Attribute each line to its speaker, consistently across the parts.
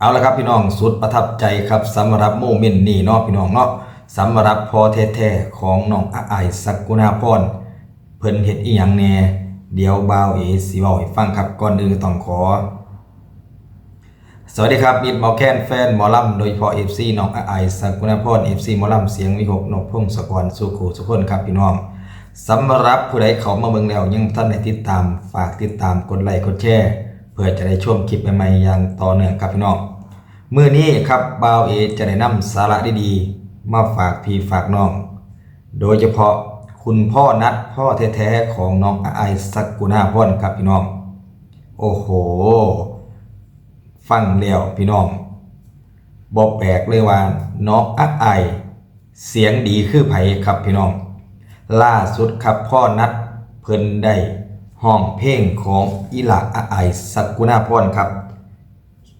Speaker 1: เอาละครับพี่น้องสุดประทับใจครับสำหรับโมเมนต์นี้เนาะพี่น้องเนาะสำหรับพอแท้ๆของน้องอาไอายสักกุณาพรเพิ่นเฮ็ดอีหยังแน่เดี๋ยวบ่าวเอสิเว้าให้ฟังครับก่อนอื่นต้องขอ สวัสดีครับมิดหมอแคนแฟนหมอลำโดยเฉพาะ FC น้องอาไอายสักกุณาพร FC หมอลำเสียงวิหกนกพงศกรสุขูสุคนครับพี่น้องสำหรับผู้ใดเขามาเบิ่งแล้วยังท่านได้ติดตามฝากติดตามกดไลค์กดแชร์ พื่อจะได้ชมคลิปใหม่ๆอย่างต่อเนื่องครับพี่น้องมื่อนี้ครับบ่าวเอจะได้นำสาระดีๆมาฝากพี่ฝากน้อง โดยเฉพาะคุณพ่อนัดพ่อแท้ๆของน้องไอสักกุณาพรครับพี่น้อง โอ้โห ฟังแล้วพี่น้องบอกแปลกเลยว่าน้องอาไอเสียงดีคือไผครับพี่น้อง ล่าสุดครับพ่อนัดเพิ่นได้ ห้องเพลงของอีหลาอาไอายสักกุณาพรครับ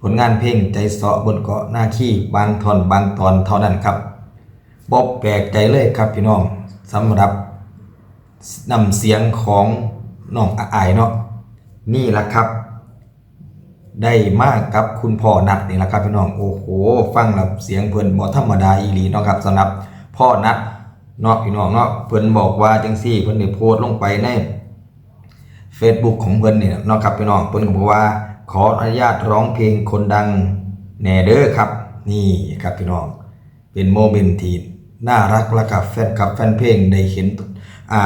Speaker 1: ผลงานเพลงใจเสาะบนเกาะหน้าขี้บางทอนบางตอนเท่านั้นครับบอกแปลกใจเลยครับพี่น้องสำหรับนำเสียงของน้องอาอายเนาะนี่แหละครับ ได้มากกับคุณพ่อนัดนี่แหละครับพี่น้องโอ้โห ฟังแล้วเสียงเพิ่อนบ่ธรรมดาอีหลีเนาะครับสำหรับพ่อนัดเนาะพี่น้องเนาะเพิ่อนบอกว่าจังซี่เพิ่อนได้โพสต์ลงไปใน Facebook ของเพิ่นเนี่ยเนาะครับพี่น้องเพิ่นก็บอกว่า ขออนุญาตร้องเพลงคนดังแน่เด้อครับ นี่ครับพี่น้อง เป็นโมเมนต์ที่น่ารักและกับแฟนคลับแฟนเพลงได้เห็นอ่า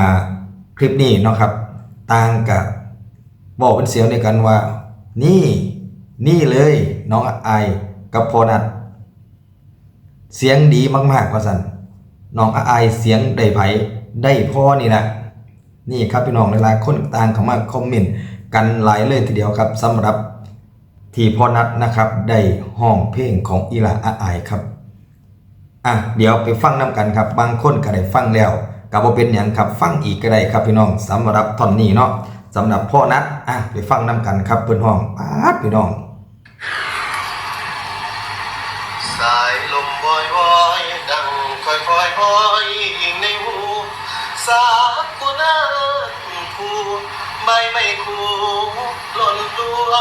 Speaker 1: คลิปนี้เนาะครับต่างกับบอกเป็นเสียงเดียวกันว่า นี่นี่เลยน้องไอกับพอนัดเสียงดีมากๆว่าสันน้องอาอเสียงได้ไผได้พ่อนี่นะ นี่ครับพี่น้องหลายๆคนต่างเข้ามาคอมเมนต์กันหลายเลยทีเดียวครับสำหรับที่พ่อนัดนะครับได้ห้องเพลงของอีลาอาอายครับ อะเดี๋ยวไปฟังน้กันครับ บางคนก็ได้ฟังแล้วกับว่าเป็นอย่างครับฟังอีกก็ได้ครับพี่น้องสำหรับท่อนนี้เนาะสำหรับพ่อนัดอะไปฟังน้กันครับเพื่อนห้องป๊าพี่น้อง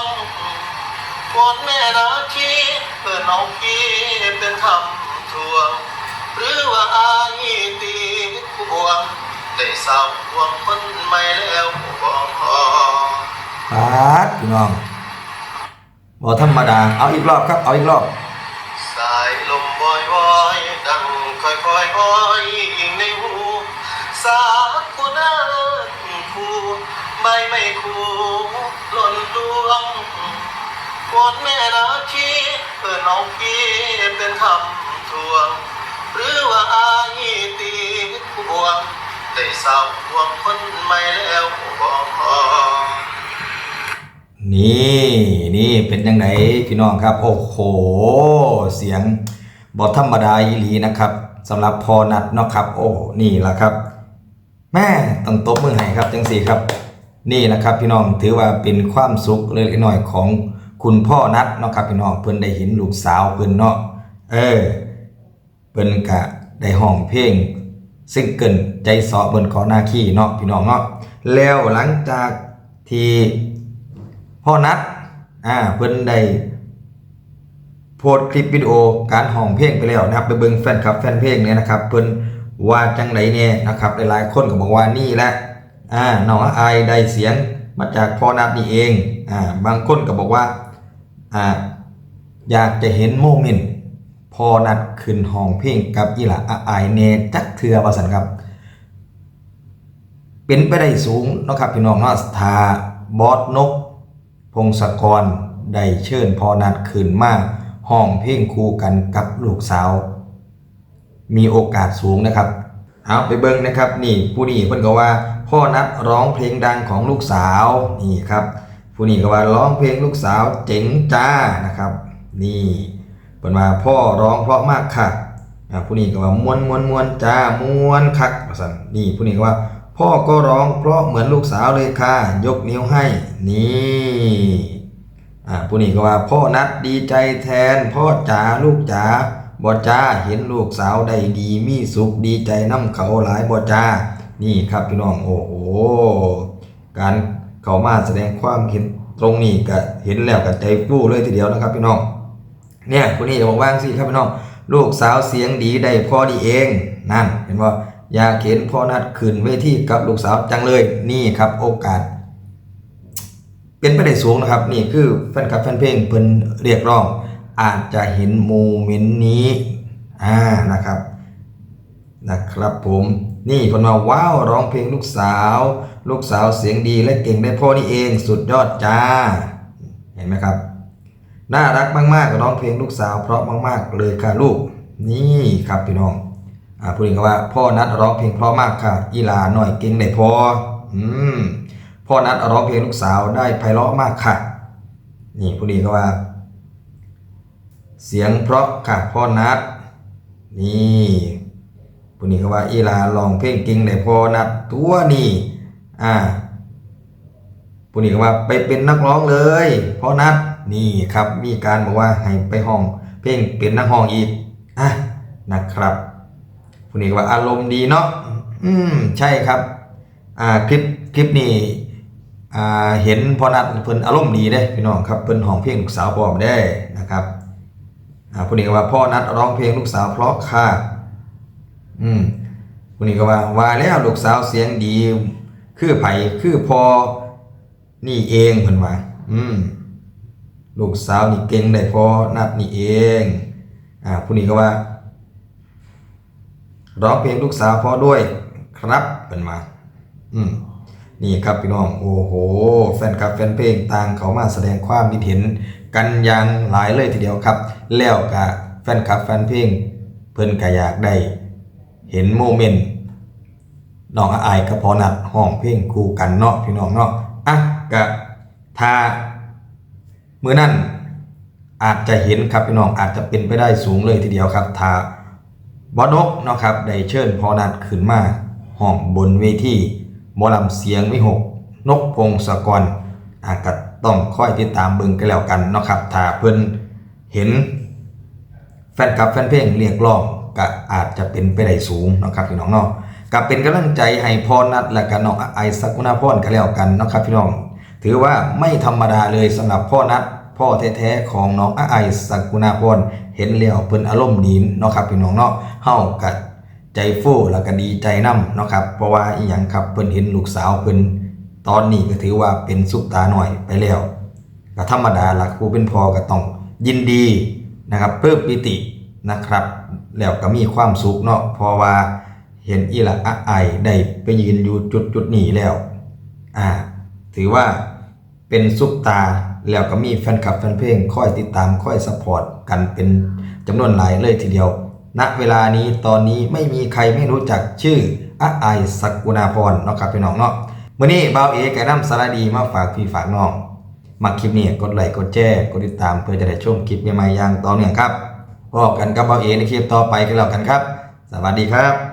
Speaker 2: ลวงกดแม่นาคีเพื่อน้องพี่เป็นคำทวง หรือว่าอายตีควงได้สาวหวงคนไม่แล้วบอก
Speaker 1: ปาดพี่น้องบอธรรมดา เอาอีกรอบครับ เอาอีกรอบ
Speaker 2: สายลมวอยวอยดังค่อยค่อยๆห้อยอิงในหูสากุณาคู ใบไม่คูหล่นลวงกดแม่นาคีเพื่อน้องพี่เป็นคำทวง หรือว่าอายตีควงได้สาวหวงคนไม่แล้วบอก
Speaker 1: นี่นี่เป็นยังไงพี่น้องครับ โอ้โห เสียงบอธรรมดาอีหลีนะครับสำหรับพอนัดเนาะครับ โอ้นี่ละครับ แม่ต้องตบมือให้ครับจังสี่ครับ นี่แหละครับพี่น้องถือว่าเป็นความสุขเล็กๆน้อยของคุณพ่อนัดเนาะครับพี่น้องเพิ่นได้เห็นลูกสาวเพิ่นเนาะเออเพิ่นกะได้ห้องเพลงซึ่งเกินใจเสาะบนขอหน้าขี้เนาะพี่น้องเนาะแล้วหลังจากที่พ่อนัดอ่าเพิ่นได้โพสคลิปวิดีโอการห้องเพลงไปแล้วนะครับไปเบิ่งแฟนคลับแฟนเพลงเนี่ยนะครับเพิ่นว่าจังไดเนี่ยนะครับหลายๆคนก็บอกว่านี่แหละ อ่าน้องอายได้เสียงมาจากพ่อนัดนี่เองอ่าบางคนก็บอกว่าอ่าอยากจะเห็นโมเมนต์พอนัดขึ้นห้องเพลงกับอีหละอาอายเนจักเทือว่าสันครับ เป็นไปได้สูงนะครับพี่น้องเนาะถาบอสนก พงศกรได้เชิญพอนัดขึ้นมาห้องเพลงคู่กันกับลูกสาว มีโอกาสสูงนะครับเอาไปเบิ้งนะครับ นี่ผู้นี้เพิ่นก็ว่า พ่อนัดร้องเพลงดังของลูกสาวนี่ครับผู้นี้ก็ว่าร้องเพลงลูกสาวเจ๋งจ้านะครับ นี่เพิ่นว่าพ่อร้องเพราะมากค่ะผู้นี้ก็ว่ามวนมวนมวนจ้ามวนคักว่าซั่นนี่ผู้นี้ก็ว่า พ่อก็ร้องเพราะเหมือนลูกสาวเลยค่ะยกนิ้วให้นี่ผู้นี้ก็ว่าพ่อนัดดีใจแทน พ่อจ๋าลูกจ๋าบอจ้าเห็นลูกสาวได้ดีมีสุขดีใจน้ำเขาหลายบอจ้า นี่ครับพี่น้องโอ้โหการเขามาแสดงความเห็นตรงนี้ก็เห็นแล้วกับใจฟูเลยทีเดียวนะครับพี่น้องเนี่ยคนนี้จะบอกว่างสิครับพี่น้องลูกสาวเสียงดีได้พ่อดีเองนั่นเห็นว่าอยากเห็นพ่อนัดขึ้นเวทีกับลูกสาวจังเลยนี่ครับโอกาส เป็นไปได้สูงนะครับนี่คือแฟนคลับแฟนเพลงเพิ่นเรียกร้อง อาจจะเห็นโมเมนต์นี้อ่านะครับนะครับผม นี่เพิ่นมาว้าวร้องเพลงลูกสาว ลูกสาวเสียงดีและเก่งได้พ่อนี่เองสุดยอดจ้า เห็นไหมครับ น่ารักมากๆร้องเพลงลูกสาว เพราะมากๆเลยค่ะลูก นี่ครับพี่น้องอ่าพูดถึงว่า พ่อนัดร้องเพลงเพราะมากค่ะ อีหลาหน่อยเก่งได้พออืมพ่อนัดร้องเพลงลูกสาวได้ไพเราะมากค่ะ นี่พูดดีก็ว่า เสียงเพราะค่ะพ่อนัดนี่ พูดนี้ก็ว่าอีหลาร้องเพลงเก่งได้พอนัดตัวนี่อ่าผู้นี้ก็ว่าไปเป็นนักร้องเลยพราะนัดนี่ครับมีการบอกว่าให้ไปห้องเพลงเป็นนักห้องอีกอะนะครับผู้นี้ก็ว่าอารมณ์ดีเนาะอืมใช่ครับอ่าคลิปคลิปนี้อ่าเห็นพอนัดเพิ่นอารมณ์ดีเด้พี่น้องครับเพิ่นห้องเพลงลูกสาวพ่อมได้นะครับอ่าผู้นี้ก็ว่าพ่อนัดร้องเพลงลูกสาวเพราะค่ะ อืมผู้นี้ก็ว่าว่าแล้วลูกสาวเสียงดี คือไผคือพอนี่เองเพิ่นว่า อืมลูกสาวนี่เก่งได้พอนัดนี่เอง อ่าผู้นี้ก็ว่าร้องเพลงลูกสาวพอด้วยครับเพิ่นว่าอืมนี่ครับพี่น้อง โอ้โห แฟนคลับแฟนเพลงต่างเขามาแสดงความคิดเห็น กันอย่างหลายเลยทีเดียวครับ แล้วก็แฟนคลับแฟนเพลงเพิ่นก็อยากได้ เห็นโมเมนต์น้องอายกับพอนัดห้องเพลงคู่กันเนาะพี่น้องเนาะอะก็ถ้าเมื่อนั่นอาจจะเห็นครับพี่น้องอาจจะเป็นไปได้สูงเลยทีเดียวครับถ้าบอนกเนาะครับได้เชิญพอนัดขึ้นมาห้องบนเวทีหมอลำเสียงวิหก นกพงศกรอาก็ต้องค่อยติดตามเบิ่งกันแล้วกันเนาะครับถ้าเพิ่นเห็นแฟนคลับแฟนเพลงเรียกร้อง ก็อาจจะเป็นไปได้สูงนะครับพี่น้องเนาะก็เป็นกำลังใจให้พรนัดและก็น้องไอสักุณาพรก็แล้วกันนะครับพี่น้อง ถือว่าไม่ธรรมดาเลยสำหรับพ่อนัดพ่อแท้ๆของน้องไอสักุณาพรเห็นแล้วเพิ่นอารมณ์ดีเนาะครับพี่น้องเนาะเฮาก็ใจฟูแล้วก็ดีใจนํเนาะครับเพราะว่าอีหยังครับเพิ่นเห็นลูกสาวเพิ่นตอนนี้ก็ถือว่าเป็นซุปตาหน่อยไปแล้วก็ธรรมดาหลักผู้เป็นพ่อก็ต้องยินดีนะครับเพิ่มปิตินะครับ แล้วก็มีความสุขเนาะเพราะว่าเห็นอีหละอะไอได้ไปยืนอยู่จุดจุดนี้แล้วอ่าถือว่าเป็นซุปตาแล้วก็มีแฟนคลับแฟนเพลงคอยติดตามคอยสปอร์ตกันเป็นจำนวนหลายเลยทีเดียวณเวลานี้ตอนนี้ไม่มีใครไม่รู้จักชื่ออะไอสักกุณาพรเนาะครับพี่น้องเนาะมื้อนี้บ่าวเอไก่น้ำสารดีมาฝากพี่ฝากน้องมาคลิปนี้กดไลค์กดแชร์กดติดตามเพื่อจะได้ชมคลิปใหม่ๆอย่างต่อเนื่องครับ พบกันกับเบาเอในคลิปต่อไปกันแล้วกันครับ สวัสดีครับ